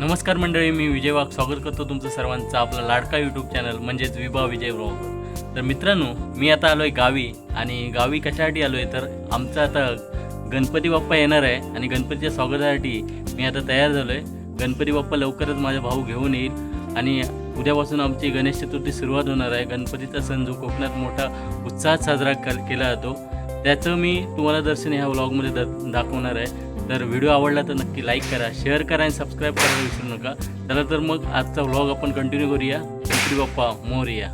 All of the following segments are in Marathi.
नमस्कार मंडळी मी विजय वाघ. स्वागत करतो तुमचं सर्वांचं आपला लाडका यूट्यूब चॅनल म्हणजेच विभा विजय ब्लॉग. तर मित्रांनो मी आता आलो आहे गावी आणि गावी कशासाठी आलो आहे तर आमचं आता गणपती बाप्पा येणार आहे आणि गणपतीच्या स्वागतासाठी मी आता तयार झालो आहे गणपती बाप्पा लवकरच माझा भाऊ घेऊन येईल आणि उद्यापासून आमची गणेश चतुर्थी सुरुवात होणार आहे. गणपतीचा सण जो कोकणात मोठा उत्साहात साजरा कर केला जातो. त्याचं मी तुम्हाला दर्शन ह्या व्लॉगमध्ये द दाखवणार आहे. तर व्हिडिओ आवडला तर नक्की लाईक करा शेअर करा आणि सबस्क्राईब करायला विसरू नका. चला तर मग आजचा व्लॉग आपण कंटिन्यू करूया. गणपती बाप्पा मोरया.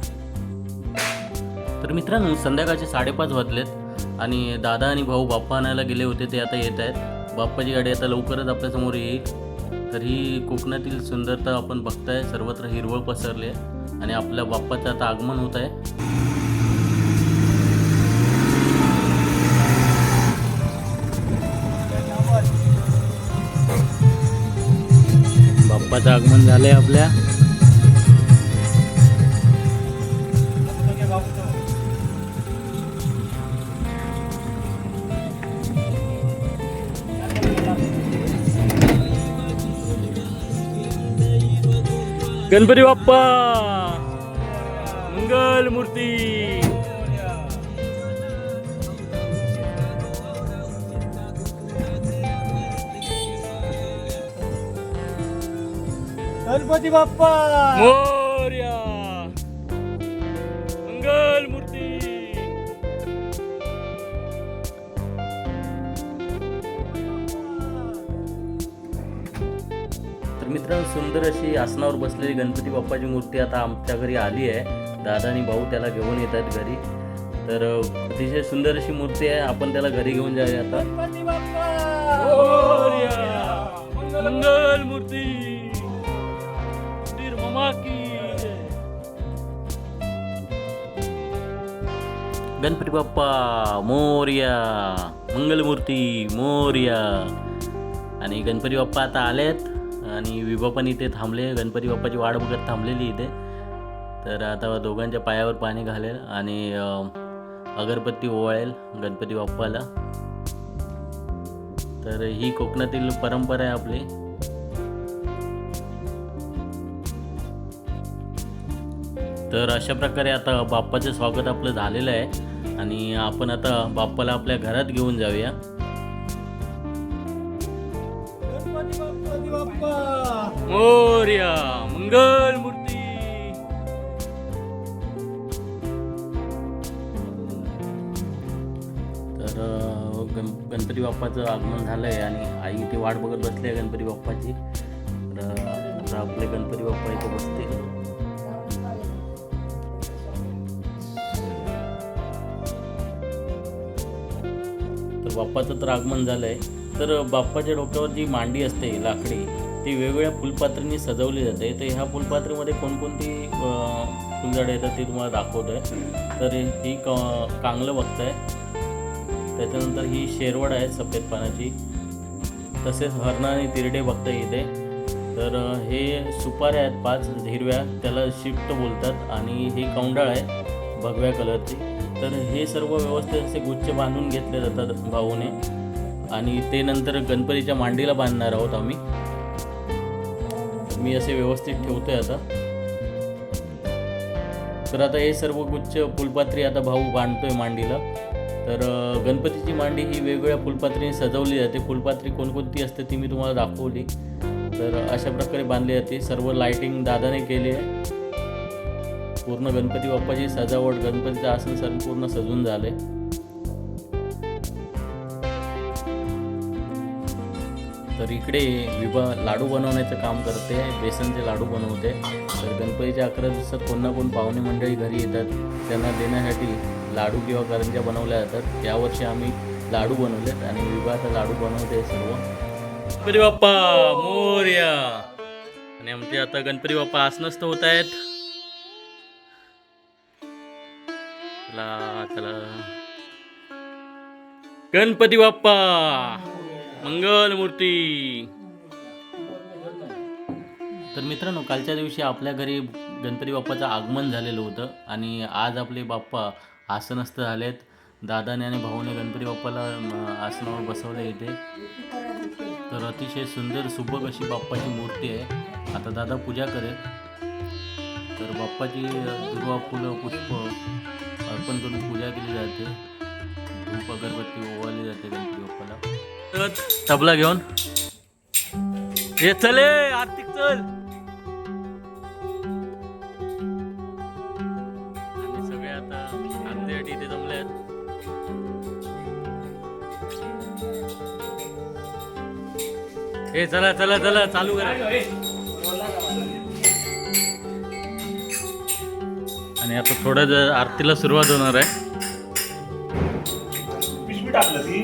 तर मित्रांनो संध्याकाळचे साडेपाच वाजलेत आणि दादा आणि भाऊ बाप्पा आणायला गेले होते ते आता येत आहेत. बाप्पाची गाडी आता लवकरच आपल्यासमोर येईल. तर ही कोकणातील सुंदरता आपण बघताय सर्वत्र हिरवळ पसरली आहे आणि आपल्या बाप्पाचं आता आगमन होत आहे. बाप्पाचं आगमन झालंय आपल्या. गणपती बाप्पा. मंगल मूर्ती. गणपती बाप्पा! मोर्या! मंगल मूर्ती! तर मित्रांनो सुंदर अशी आसनावर बसलेली गणपती बाप्पाची मूर्ती आता आमच्या घरी आली आहे. दादा आणि भाऊ त्याला घेऊन येत आहेत घरी. तर अतिशय सुंदर अशी मूर्ती आहे. आपण त्याला घरी घेऊन जाऊया आता. गणपती बाप्पा! मोरया! मंगल मूर्ती! गणपती बाप्पा मोर्या मंगलमूर्ती मोर्या आणि गणपती बाप्पा आता आलेत. आणि विभा पण इथे थांबले. गणपती बाप्पाची वाट बघत थांबलेली इथे. तर आता दोघांच्या पायावर पाणी घालेल आणि अगरबत्ती ओवाळेल गणपती बाप्पाला. तर ही कोकणातील परंपरा आहे आपली. तर अशा प्रकारे आता बाप्पाचं स्वागत आपलं झालेलं आहे. आणि आपण आता बाप्पाला आपल्या घरात घेऊन जाऊया. मोर्या मंगल मूर्ती. तर गण गणपती बाप्पाचं आगमन झालं आहे आणि आई इथे वाट बघत बसली आहे गणपती बाप्पाची. तर आपले गणपती बाप्पा इथे बसतील. बाप्पाचं तर आगमन झालं आहे तर बाप्पाच्या डोक्यावर जी मांडी असते लाकडी ती वेगवेगळ्या फुलपात्रींनी सजवली जाते. तर ह्या फुलपात्रीमध्ये कोणकोणती फुलझाडं येतात ते तुम्हाला दाखवतो आहे तर ही क कांगलं आहे त्याच्यानंतर ही शेरवड आहे सफेद पानाची. तसेच हरणा आणि तिरडे बघता इथे. तर हे सुपाऱ्या आहेत पाच हिरव्या. त्याला शिफ्ट बोलतात आणि हे कौंडाळ आहे. भगव्या कलरची. तर हे सर्व व्यवस्थित असे गुच्छ बांधून घेतले जातात भाऊने. आणि ते नंतर गणपतीच्या मांडीला बांधणार आहोत आम्ही. मी असे व्यवस्थित ठेवतो आहे आता. तर आता हे सर्व गुच्छ फुलपात्री आता भाऊ बांधतोय मांडीला. तर गणपतीची मांडी ही वेगवेगळ्या फुलपात्रीने सजवली जाते. फुलपात्री कोणकोणती असते ती मी तुम्हाला दाखवली. तर अशा प्रकारे बांधली जाते. सर्व लाइटिंग दादाने केली आहे. पूर्ण गणपती बाप्पाची सजावट गणपतीचं आसन संपूर्ण सजून झाले. तर इकडे विभा लाडू बनवण्याचं काम करते बेसनचे लाडू बनवते. तर गणपतीच्या अकरा दिवसात कोण ना कोण पाहुणे मंडळी घरी येतात. त्यांना देण्यासाठी लाडू किंवा करंज्या बनवल्या जातात. यावर्षी आम्ही लाडू बनवलेत आणि विभाचा लाडू बनवते सर्व. गणपती बाप्पा मोर्या. आणि आमचे आता गणपती बाप्पा आसनस्थ होत आहेत. चला चला. गणपती बाप्पा. मंगल मूर्ती तर मित्रांनो कालच्या दिवशी आपल्या घरी गणपती बाप्पाचं आगमन झालेलं होतं आणि आज आपले बाप्पा आसनस्थ झालेत. दादाने आणि भाऊने गणपती बाप्पाला आसनावर बसवले इथे. तर अतिशय सुंदर सुबक अशी बाप्पाची मूर्ती आहे. आता दादा पूजा करेल. तर बाप्पाची दुर्वा फुलं पुष्प अर्पण करून पूजा केली जाते. धूप अगरबत्ती ओवाळली जाते गणपती बाप्पाला. तबला घेऊन. हे चले आर्थिक चल. आणि सगळे आता आरतीसाठी इथे जमले आहेत. हे चला चला चला चालू करा. आणि आता थोड्या ज- आरतीला सुरुवात होणार आहे पिशवी टाकलं ती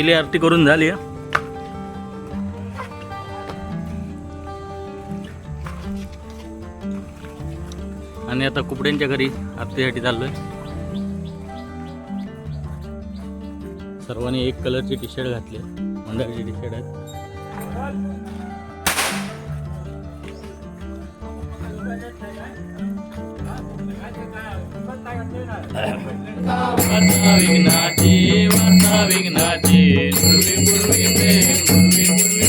पहिली आरती करून झाली आहे आणि आता कुपड्यांच्या घरी आरतीसाठी चाललोय. सर्वांनी एक कलरची टी शर्ट घातली मंदारची टी शर्ट आहेत वार्ता विघ्नाची वार्ता विघ्नाची पूर्वी पूर्वी पूर्वी पूर्वी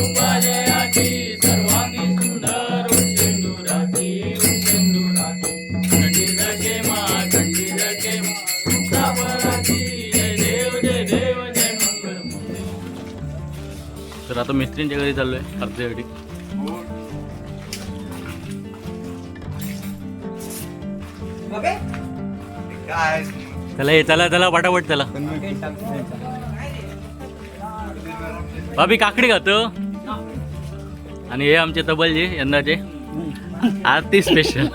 उपाजयाची सर्वांगी सुंदर उशेंदुराची उशेंदुराची कंठीर के मा कंठीर के मा. मुक्तापराची जय देव जय देव जय मंगल तर आता मिस्त्रींच्या घरी चाललोय अर्ध्यासाठी चला ये चला चला पटापट चला. भाभी काकडी खातो. आणि हे आमचे तबलजी यंदाचे. आरती स्पेशल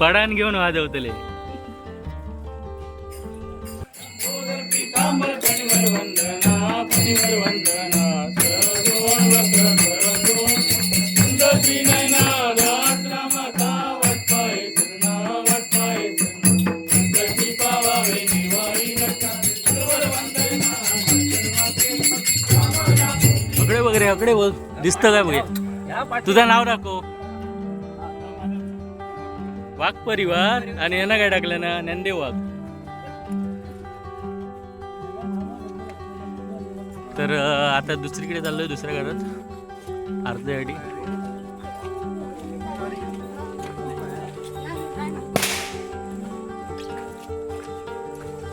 पडान घेऊन वाजवतले. वंदना वगैरे बोल. दिसतं काय बघ तुझं नाव दाखव. वाघ परिवार आणि यांना काय टाकलं ना? नंदे वाघ. तर आता दुसरीकडे चाललोय दुसऱ्या घरात. अर्ध्यासाठी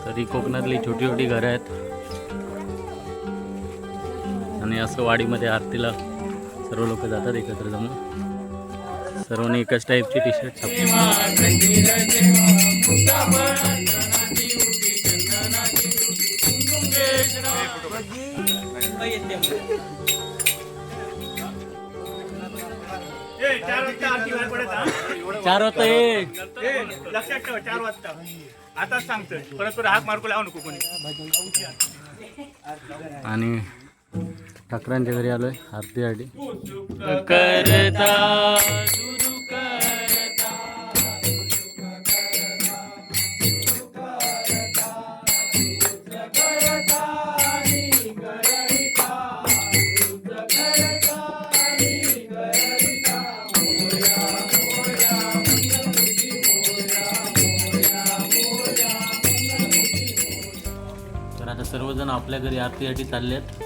तरी कोकणातली छोटी छोटी घरं आहेत. आणि असं वाडीमध्ये आरतीला सर्व लोक जातात एकत्र जमून. सर्वांनी एकच टाईपची टी शर्ट ए, चार वाजता ये. लक्षात ठेव चार वाजता. आताच सांगतोय परत परत हाक मार्कू लावू नको कोणी? आणि ठाकरांच्या घरी आलोय आरती आरती तर आता सर्वजण आपल्या घरी आरतीसाठी आहेत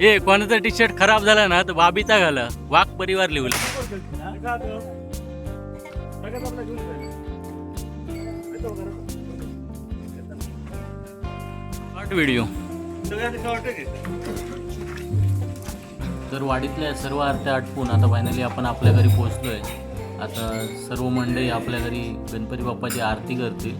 ए कोणाचा टी शर्ट खराब झाला ना तर बाबीचा घाला. वाघ परिवार लिहून. शॉर्ट व्हिडिओ तर वाडीतल्या सर्व आरत्या आटपून आता फायनली आपण आपल्या घरी पोहोचलो आता सर्व मंडळी आपल्या घरी गणपती बाप्पाची आरती करतील.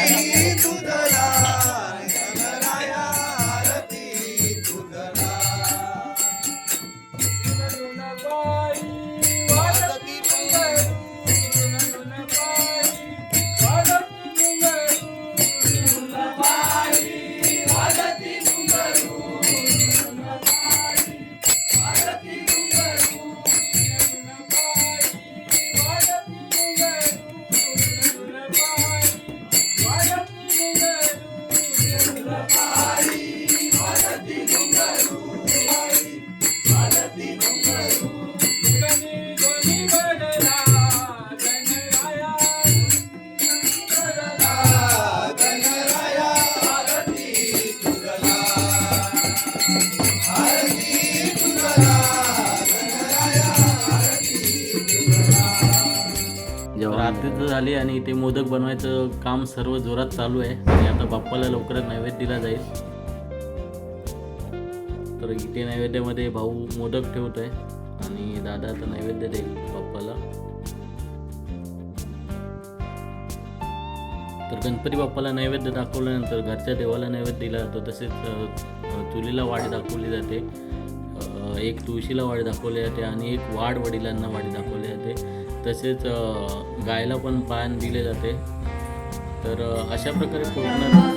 आरती तुझला मोदक बनवायचं काम सर्व जोरात चालू आहे आणि आता बाप्पाला लवकरच नैवेद्य दिला जाईल. तर इथे नैवेद्यामध्ये भाऊ मोदक ठेवत आहे आणि दादा आता नैवेद्य देईल बाप्पाला. तर गणपती बाप्पाला नैवेद्य दाखवल्यानंतर घरच्या देवाला नैवेद्य दिला जातो. तसेच चुलीला वाडी दाखवली जाते. एक तुळशीला वाडी दाखवली जाते आणि एक वाढ वडिलांना वाडी दाखवली जाते. तसेच गायला पण पान दिले जाते. तर अशा प्रकारे कोकणात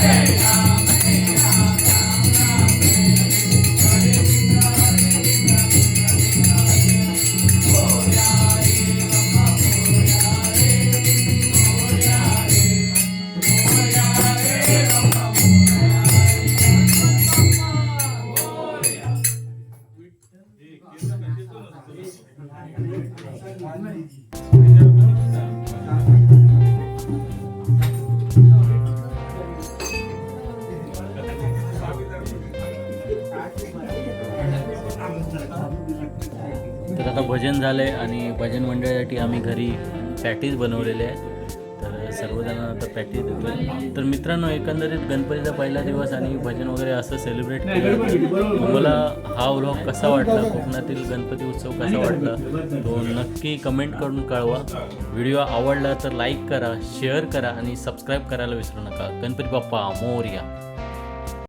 तर आता भजन झालं आहे आणि भजन मंडळासाठी आम्ही घरी पॅटीज बनवलेले आहे तर सर्वजण आता पॅटीज देतो तर मित्रांनो एकंदरीत गणपतीचा पहिला दिवस आणि भजन वगैरे असं सेलिब्रेट केलं तुम्हाला हा व्लॉग कसा वाटला? कोकणातील गणपती उत्सव कसा वाटला? तो नक्की कमेंट करून कळवा. व्हिडिओ आवडला तर लाईक करा शेअर करा आणि सबस्क्राईब करायला विसरू नका. गणपती बाप्पा मोर्या.